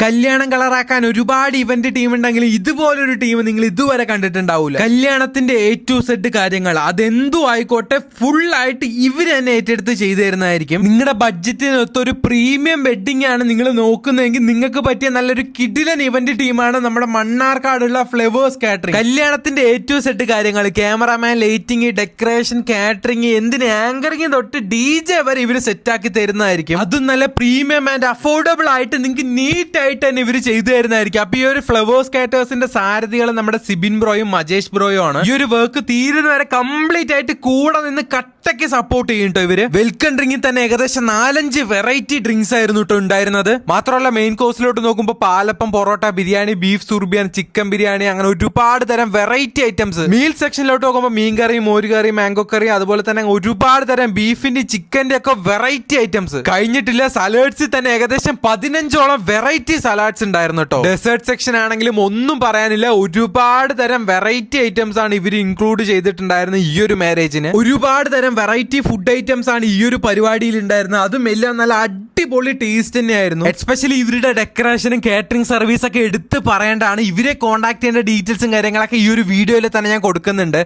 കല്യാണം കളറാക്കാൻ ഒരുപാട് event team ഉണ്ടെങ്കിലും ഇതുപോലൊരു ടീം നിങ്ങൾ ഇതുവരെ കണ്ടിട്ടുണ്ടാവില്ല കല്യാണത്തിന്റെ എ ടു സെഡ് കാര്യങ്ങൾ അതെന്തു ആയിക്കോട്ടെ ഫുൾ ആയിട്ട് ഇവർ തന്നെ ഏറ്റെടുത്ത് ചെയ്തു തരുന്നതായിരിക്കും. നിങ്ങളുടെ ബഡ്ജറ്റിനൊത്ത ഒരു പ്രീമിയം വെഡിങ് ആണ് നിങ്ങൾ നോക്കുന്നതെങ്കിൽ നിങ്ങൾക്ക് പറ്റിയ നല്ലൊരു കിഡിലൻ ഇവന്റ് ടീമാണ് നമ്മുടെ മണ്ണാർക്കാടുള്ള ഫ്ലവേഴ്സ് കാറ്ററിംഗ് കല്യാണത്തിന്റെ എ ടു സെഡ് കാര്യങ്ങൾ ക്യാമറാമാൻ ലൈറ്റിംഗ് ഡെക്കറേഷൻ കാറ്ററിംഗ് എന്തിന് ആങ്കറിംഗ് തൊട്ട് ഡി ജെ വരെ ഇവർ സെറ്റാക്കി തരുന്നതായിരിക്കും. അതും നല്ല പ്രീമിയം ആൻഡ് അഫോർഡബിൾ ആയിട്ട് നിങ്ങൾക്ക് നീറ്റ് ആയിട്ട് തന്നെ ഇവർ ചെയ്തു തരുന്നതായിരിക്കും അപ്പൊ ഈ ഒരു ഫ്ലവേഴ്സ് കാറ്റേഴ്സിന്റെ സാരഥികൾ നമ്മുടെ സിബിൻ ബ്രോയും മജേഷ് ബ്രോയും ആണ്. ഈ ഒരു വർക്ക് തീരുന്ന വരെ കംപ്ലീറ്റ് ആയിട്ട് കൂടെ നിന്ന് കട്ടയ്ക്ക് സപ്പോർട്ട് ചെയ്യും കേട്ടോ ഇവർ. വെൽക്കം ഡ്രിങ്കിൽ തന്നെ ഏകദേശം നാലഞ്ച് വെറൈറ്റി ഡ്രിങ്ക്സ് ആയിരുന്നു കേട്ടോ ഉണ്ടായിരുന്നത്. മാത്രമല്ല മെയിൻ കോഴ്സിലോട്ട് നോക്കുമ്പോൾ പാലപ്പം പൊറോട്ട ബിരിയാണി ബീഫ് സുർബിയാൻ ചിക്കൻ ബിരിയാണി അങ്ങനെ ഒരുപാട് തരം വെറൈറ്റി ഐറ്റംസ് മീൽ സെക്ഷനിലോട്ട് നോക്കുമ്പോൾ മീൻ കറി മോര് മാംഗോ കറി അതുപോലെ തന്നെ ഒരുപാട് തരം ബീഫിന്റെ ചിക്കന്റെ ഒക്കെ വെറൈറ്റി ഐറ്റംസ് കഴിഞ്ഞിട്ടില്ല സലേഡ്സിൽ തന്നെ ഏകദേശം പതിനഞ്ചോളം വെറൈറ്റി സലാഡ്സ് ഉണ്ടായിരുന്നു കേട്ടോ ഡെസേർട്ട് സെക്ഷൻ ആണെങ്കിലും ഒന്നും പറയാനില്ല. ഒരുപാട് തരം വെറൈറ്റി ഐറ്റംസ് ആണ് ഇവർ ഇൻക്ലൂഡ് ചെയ്തിട്ടുണ്ടായിരുന്നത് ഈ ഒരു മാരേജിന് ഒരുപാട് തരം വെറൈറ്റി ഫുഡ് ഐറ്റംസ് ആണ് ഈ ഒരു പരിപാടിയിൽ ഉണ്ടായിരുന്നത്. അതും എല്ലാം നല്ല അടിപൊളി ടേസ്റ്റ് തന്നെയായിരുന്നു. എസ്പെഷ്യലി ഇവരുടെ ഡെക്കറേഷനും കാറ്ററിംഗ് സർവീസ് ഒക്കെ എടുത്ത് പറയേണ്ടതാണ്. ഇവരെ കോൺടാക്ട് ചെയ്യേണ്ട ഡീറ്റെയിൽസും കാര്യങ്ങളൊക്കെ ഈ ഒരു വീഡിയോയിൽ തന്നെ ഞാൻ കൊടുക്കുന്നുണ്ട്.